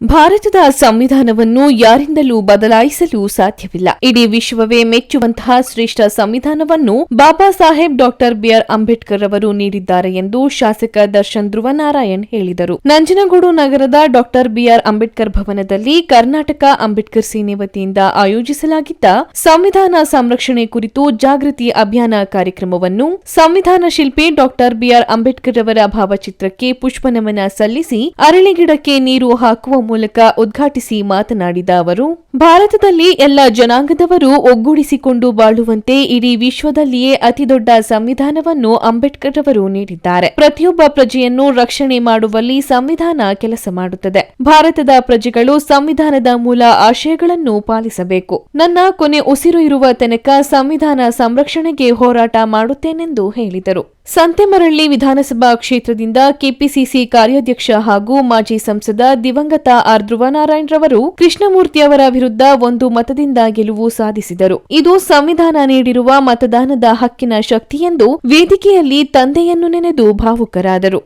ಭಾರತದ ಸಂವಿಧಾನವನ್ನು ಯಾರಿಂದಲೂ ಬದಲಾಯಿಸಲು ಸಾಧ್ಯವಿಲ್ಲ. ಇಡೀ ವಿಶ್ವವೇ ಮೆಚ್ಚುವಂತಹ ಶ್ರೇಷ್ಠ ಸಂವಿಧಾನವನ್ನು Baba Saheb doctor B R Ambedkar ಅವರು ನೀಡಿದ್ದಾರೆ ಎಂದು ಶಾಸಕ ದರ್ಶನ್ ಧ್ರುವನಾರಾಯಣ್ ಹೇಳಿದರು. ನಂಜನಗೂಡು ನಗರದ ಡಾಕ್ಟರ್ ಬಿಆರ್ ಅಂಬೇಡ್ಕರ್ ಭವನದಲ್ಲಿ ಕರ್ನಾಟಕ ಅಂಬೇಡ್ಕರ್ ಸೇನೆ ವತಿಯಿಂದ ಆಯೋಜಿಸಲಾಗಿದ್ದ ಸಂವಿಧಾನ ಸಂರಕ್ಷಣೆ ಕುರಿತು ಜಾಗೃತಿ ಅಭಿಯಾನ ಕಾರ್ಯಕ್ರಮವನ್ನು ಸಂವಿಧಾನ ಶಿಲ್ಪಿ ಡಾಕ್ಟರ್ ಬಿಆರ್ ಅಂಬೇಡ್ಕರ್ ಅವರ ಭಾವಚಿತ್ರಕ್ಕೆ ಪುಷ್ಪನಮನ ಸಲ್ಲಿಸಿ ಅರಳಿಗಿಡಕ್ಕೆ ನೀರು ಹಾಕುವ ಮೂಲಕ ಉದ್ಘಾಟಿಸಿ ಮಾತನಾಡಿದ ಅವರು, ಭಾರತದಲ್ಲಿ ಎಲ್ಲ ಜನಾಂಗದವರು ಒಗ್ಗೂಡಿಸಿಕೊಂಡು ಬಾಳುವಂತೆ ಇಡೀ ವಿಶ್ವದಲ್ಲಿಯೇ ಅತಿದೊಡ್ಡ ಸಂವಿಧಾನವನ್ನು ಅಂಬೇಡ್ಕರ್ ಅವರು ನೀಡಿದ್ದಾರೆ. ಪ್ರತಿಯೊಬ್ಬ ಪ್ರಜೆಯನ್ನು ರಕ್ಷಣೆ ಮಾಡುವಲ್ಲಿ ಸಂವಿಧಾನ ಕೆಲಸ ಮಾಡುತ್ತದೆ. ಭಾರತದ ಪ್ರಜೆಗಳು ಸಂವಿಧಾನದ ಮೂಲ ಆಶಯಗಳನ್ನು ಪಾಲಿಸಬೇಕು. ನನ್ನ ಕೊನೆ ಉಸಿರು ಇರುವ ತನಕ ಸಂವಿಧಾನ ಸಂರಕ್ಷಣೆಗೆ ಹೋರಾಟ ಮಾಡುತ್ತೇನೆಂದು ಹೇಳಿದರು. ಸಂತೆಮರಳ್ಳಿ ವಿಧಾನಸಭಾ ಕ್ಷೇತ್ರದಿಂದ ಕೆಪಿಸಿಸಿ ಕಾರ್ಯಾಧ್ಯಕ್ಷ ಹಾಗೂ ಮಾಜಿ ಸಂಸದ ದಿವಂಗತ ಆರ್ ಧ್ರುವನಾರಾಯಣ್ ರವರು ಕೃಷ್ಣಮೂರ್ತಿ ಅವರ ವಿರುದ್ಧ ಒಂದು ಮತದಿಂದ ಗೆಲುವು ಸಾಧಿಸಿದರು. ಇದು ಸಂವಿಧಾನ ನೀಡಿರುವ ಮತದಾನದ ಹಕ್ಕಿನ ಶಕ್ತಿ ಎಂದು ವೇದಿಕೆಯಲ್ಲಿ ತಂದೆಯನ್ನು ನೆನೆದು ಭಾವುಕರಾದರು.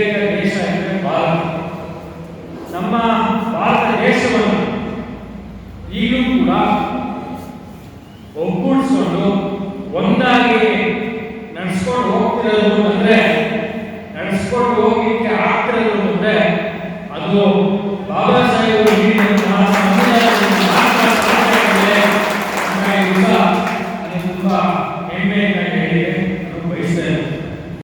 ಚೇಂಜ್ ನಮ್ಮ ಭಾರತ ದೇಶವನ್ನು ಈಗಲೂ ಕೂಡ ಒಗ್ಗೂಡಿಸಿಕೊಂಡು ಒಂದಾಗಿ ನಡೆಸ್ಕೊಂಡು ಹೋಗ್ತಿರೋದು ಅಂದ್ರೆ ನಡೆಸ್ಕೊಂಡು ಹೋಗಲಿಕ್ಕೆ ಆಗ್ತಿರೋದು ಅಂದ್ರೆ ಅದು ಬಾಬಾ ಸಾಹೇಬರು ನೀಡಿದಂತಹ ಸಂವಿಧಾನದಲ್ಲಿ ತುಂಬ ಹೇಳಿದೆ